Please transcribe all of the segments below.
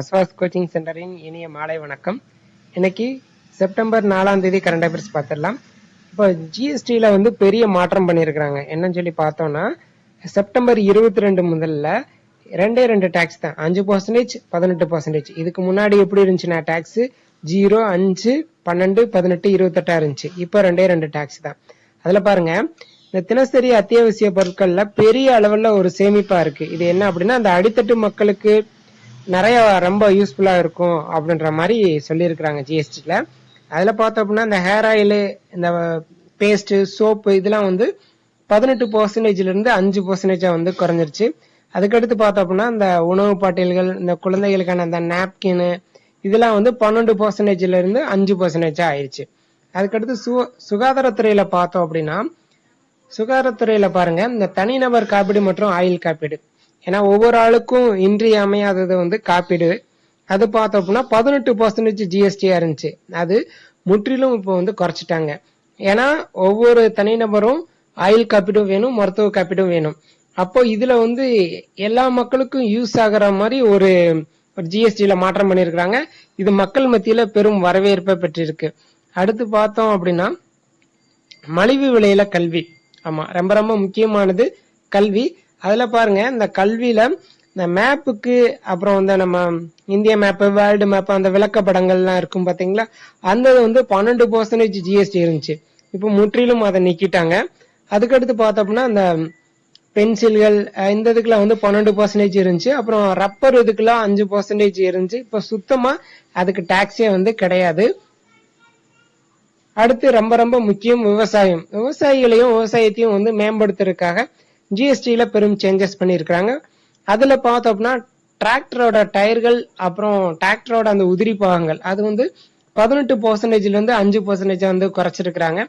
அஸ்வாஸ் coaching சென்டரின் இனிய மாலை வணக்கம். இன்னைக்கு செப்டம்பர் நாலாம் தேதி கரண்ட் அஃபேர்ஸ் பார்த்துடலாம். இப்போ ஜிஎஸ்டியில் வந்து பெரிய மாற்றம் பண்ணியிருக்கிறாங்க. என்னன்னு சொல்லி பார்த்தோம்னா செப்டம்பர் இருபத்தி ரெண்டு முதல்ல ரெண்டே ரெண்டு டேக்ஸ் தான். அஞ்சு பர்சன்டேஜ் பதினெட்டு பர்சன்டேஜ் இதுக்கு முன்னாடி எப்படி இருந்துச்சுன்னா டேக்ஸ் ஜீரோ அஞ்சு பன்னெண்டு பதினெட்டு இருபத்தெட்டா இருந்துச்சு. இப்போ ரெண்டே ரெண்டு டேக்ஸ் தான். அதில் பாருங்க இந்த தினசரி அத்தியாவசிய பொருட்கள்ல பெரிய அளவில் ஒரு சேமிப்பா இருக்கு. இது என்ன அப்படின்னா அந்த அடித்தட்டு மக்களுக்கு நிறைய ரொம்ப யூஸ்ஃபுல்லா இருக்கும் அப்படின்ற மாதிரி சொல்லியிருக்கிறாங்க ஜிஎஸ்டில அதுல பார்த்தோம் அப்படின்னா இந்த ஹேர் ஆயில் இந்த பேஸ்ட் சோப்பு இதெல்லாம் வந்து பதினெட்டு பர்சன்டேஜ்ல இருந்து அஞ்சு பர்சன்டேஜா வந்து குறைஞ்சிருச்சு. அதுக்கடுத்து பார்த்தோம் அப்படின்னா இந்த உணவு பாட்டில்கள் இந்த குழந்தைகளுக்கான அந்த நாப்கின் இதெல்லாம் வந்து பன்னெண்டு பர்சன்டேஜ்ல இருந்து அஞ்சு பர்சன்டேஜா ஆயிடுச்சு அதுக்கடுத்து சு சுகாதாரத்துறையில பார்த்தோம் அப்படின்னா சுகாதாரத்துறையில பாருங்க இந்த தனிநபர் காப்பீடு மற்றும் ஆயுள் காப்பீடு. ஏன்னா ஒவ்வொரு ஆளுக்கும் இன்றியமையாதது வந்து காப்பீடு. அது பார்த்தோம் அப்படின்னா பதினெட்டு பர்சன்டேஜ் ஜிஎஸ்டியா இருந்துச்சு. அது முற்றிலும் இப்போ வந்து குறைச்சிட்டாங்க. ஏன்னா ஒவ்வொரு தனிநபரும் ஆயுள் காப்பீடும் வேணும் மருத்துவ காப்பீடும் வேணும். அப்போ இதுல வந்து எல்லா மக்களுக்கும் யூஸ் ஆகுற மாதிரி ஒரு ஒரு ஜிஎஸ்டியில மாற்றம் பண்ணியிருக்கிறாங்க. இது மக்கள் மத்தியில பெரும் வரவேற்பை பெற்றிருக்கு. அடுத்து பார்த்தோம் அப்படின்னா மலிவு விலையில கல்வி. ஆமா ரொம்ப ரொம்ப முக்கியமானது கல்வி. அதுல பாருங்க இந்த கல்வியில இந்த மேப்புக்கு அப்புறம் வந்து நம்ம இந்திய மேப்பு வேர்ல்டு மேப் அந்த விளக்கப்படங்கள்லாம் இருக்கும் பாத்தீங்களா? அந்த இது வந்து பன்னெண்டு பர்சன்டேஜ் ஜிஎஸ்டி இருந்துச்சு. இப்போ முற்றிலும் அதை நீக்கிட்டாங்க. அதுக்கடுத்து பார்த்தோம்னா அந்த பென்சில்கள் இந்த இதுக்குலாம் வந்து பன்னெண்டு பர்சன்டேஜ் இருந்துச்சு. அப்புறம் ரப்பர் இதுக்கெல்லாம் அஞ்சு பர்சன்டேஜ் இருந்துச்சு. இப்போ சுத்தமா அதுக்கு டாக்ஸே வந்து கிடையாது. அடுத்து ரொம்ப ரொம்ப முக்கியம் விவசாயம். விவசாயிகளையும் விவசாயத்தையும் வந்து மேம்படுத்துறதுக்காக ஜிஎஸ்டியில பெரும் சேஞ்சஸ் பண்ணியிருக்கிறாங்க. அதுல பார்த்தோம் அப்படின்னா டிராக்டரோட டயர்கள் அப்புறம் டிராக்டரோட அந்த உதிரி பாகங்கள் அது வந்து பதினெட்டு பர்சன்டேஜ்ல இருந்து அஞ்சு பர்சன்டேஜா வந்து குறைச்சிருக்கிறாங்க.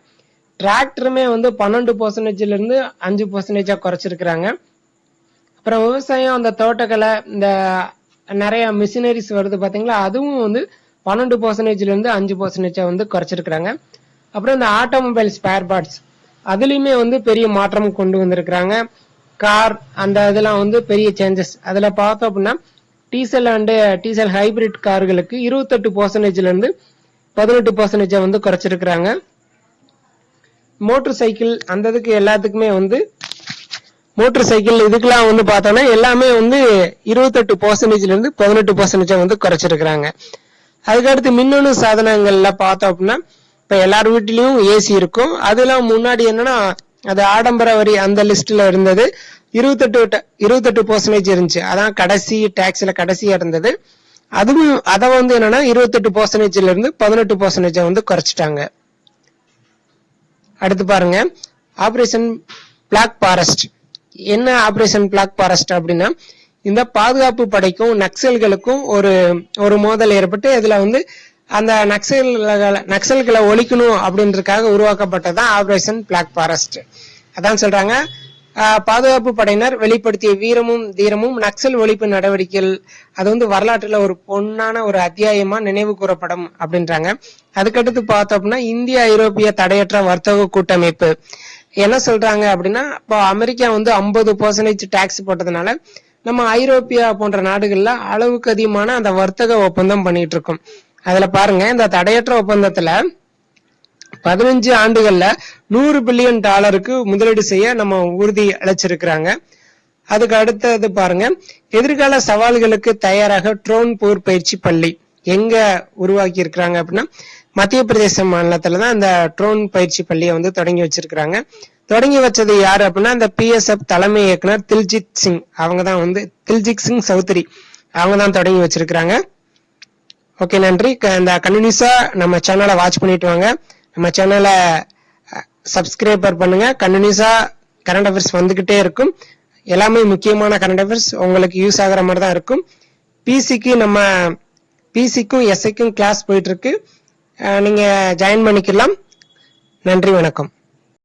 டிராக்டருமே வந்து பன்னெண்டு பர்சன்டேஜ்ல இருந்து அஞ்சு பர்சன்டேஜா குறைச்சிருக்கிறாங்க. அப்புறம் விவசாயம் அந்த தோட்டக்கலை இந்த நிறைய மிஷினரிஸ் வருது பாத்தீங்களா அதுவும் வந்து பன்னெண்டு பர்சன்டேஜ்ல இருந்து அஞ்சு பர்சன்டேஜா வந்து குறைச்சிருக்கிறாங்க. அப்புறம் இந்த ஆட்டோமொபைல் ஸ்பேர் பார்ட்ஸ் அதுலயுமே வந்து பெரிய மாற்றம் கொண்டு வந்திருக்கிறாங்க. கார் அந்த இதெல்லாம் வந்து பெரிய சேஞ்சஸ் அதுல பார்த்தோம் அப்படின்னா டீசல் அண்டு டீசல் ஹைபிரிட் கார்களுக்கு இருபத்தெட்டு பர்சன்டேஜ்ல இருந்து பதினெட்டு பர்சன்டேஜை வந்து குறைச்சிருக்கிறாங்க. மோட்டார் சைக்கிள் அந்த இதுக்கு எல்லாத்துக்குமே வந்து மோட்டர் சைக்கிள் இதுக்கெல்லாம் வந்து பார்த்தோம்னா எல்லாமே வந்து இருபத்தெட்டு பர்சன்டேஜ்ல இருந்து பதினெட்டு பர்சன்டேஜை வந்து குறைச்சிருக்கிறாங்க. அதுக்கடுத்து மின்னணு சாதனங்கள்ல பார்த்தோம் அப்படின்னா இப்ப எல்லார் வீட்டிலயும் ஏசி இருக்கும். அதெல்லாம் முன்னாடி என்னன்னா அது ஆடம்பர வரி அந்த லிஸ்ட்ல இருந்தது. இருபத்தெட்டு இருபத்தெட்டு பர்சன்டேஜ் இருந்துச்சு. அதான் கடைசி டாக்ஸ்ல கடைசியா இருந்தது. அதுவும் அதை வந்து என்னன்னா இருபத்தெட்டு பர்சன்டேஜ்ல இருந்து பதினெட்டு பர்சன்டேஜ் வந்து குறைச்சிட்டாங்க. அடுத்து பாருங்க. ஆபரேஷன் பிளாக் ஃபாரஸ்ட் என்ன ஆபரேஷன் பிளாக் ஃபாரஸ்ட் அப்படின்னா இந்த பாதுகாப்பு படைக்கும் நக்சல்களுக்கும் ஒரு ஒரு மோதல் ஏற்பட்டு இதுல வந்து அந்த நக்சல்களை நக்சல்களை ஒழிக்கணும் அப்படின்றதுக்காக உருவாக்கப்பட்டதான் ஆபரேஷன் பிளாக் ஃபாரஸ்ட் அதான் சொல்றாங்க. பாதுகாப்பு படையினர் வெளிப்படுத்திய வீரமும் தீரமும் நக்சல் ஒழிப்பு நடவடிக்கைகள் அது வந்து வரலாற்றுல ஒரு பொன்னான ஒரு அத்தியாயமா நினைவு கூறப்படும் அப்படின்றாங்க. அதுக்கடுத்து பார்த்தோம்னா இந்திய ஐரோப்பிய தடையற்ற வர்த்தக கூட்டமைப்பு. என்ன சொல்றாங்க அப்படின்னா இப்போ அமெரிக்கா வந்து ஐம்பது பர்சன்டேஜ் டாக்ஸ் போட்டதுனால நம்ம ஐரோப்பியா போன்ற நாடுகள்ல அளவுக்கு அதிகமான அந்த வர்த்தக ஒப்பந்தம் பண்ணிட்டு இருக்கோம். அதுல பாருங்க இந்த தடையற்ற ஒப்பந்தத்துல பதினஞ்சு ஆண்டுகள்ல நூறு பில்லியன் டாலருக்கு முதலீடு செய்ய நம்ம உறுதி அளிச்சிருக்கிறாங்க. அதுக்கு அடுத்தது பாருங்க எதிர்கால சவால்களுக்கு தயாராக ட்ரோன் போர் பயிற்சி பள்ளி எங்க உருவாக்கி இருக்கிறாங்க அப்படின்னா மத்திய பிரதேச மாநிலத்துல தான் இந்த ட்ரோன் பயிற்சி பள்ளியை வந்து தொடங்கி வச்சிருக்கிறாங்க. தொடங்கி வச்சது யாரு அப்படின்னா இந்த பிஎஸ்எஃப் தலைமை இயக்குனர் தில்ஜித் சிங். அவங்க தான் வந்து தில்ஜித் சிங் சௌத்ரி. அவங்க தான் தொடங்கி வச்சிருக்கிறாங்க. ஓகே நன்றி. க- இந்த கண்டினியூஸா நம்ம சேனலை வாட்ச் பண்ணிட்டு வாங்க. நம்ம சேனலை சப்ஸ்கிரைபர் பண்ணுங்க. கண்டினியூஸா கரண்ட் அஃபேர்ஸ் வந்துகிட்டே இருக்கும். எல்லாமே முக்கியமான கரண்ட் அஃபேர்ஸ் உங்களுக்கு யூஸ் ஆகுற மாதிரி தான் இருக்கும். பிசிக்கு நம்ம பிசிக்கும் எஸ்ஐக்கும் கிளாஸ் போயிட்டு இருக்கு. நீங்க ஜாயின் பண்ணிக்கலாம். நன்றி வணக்கம்.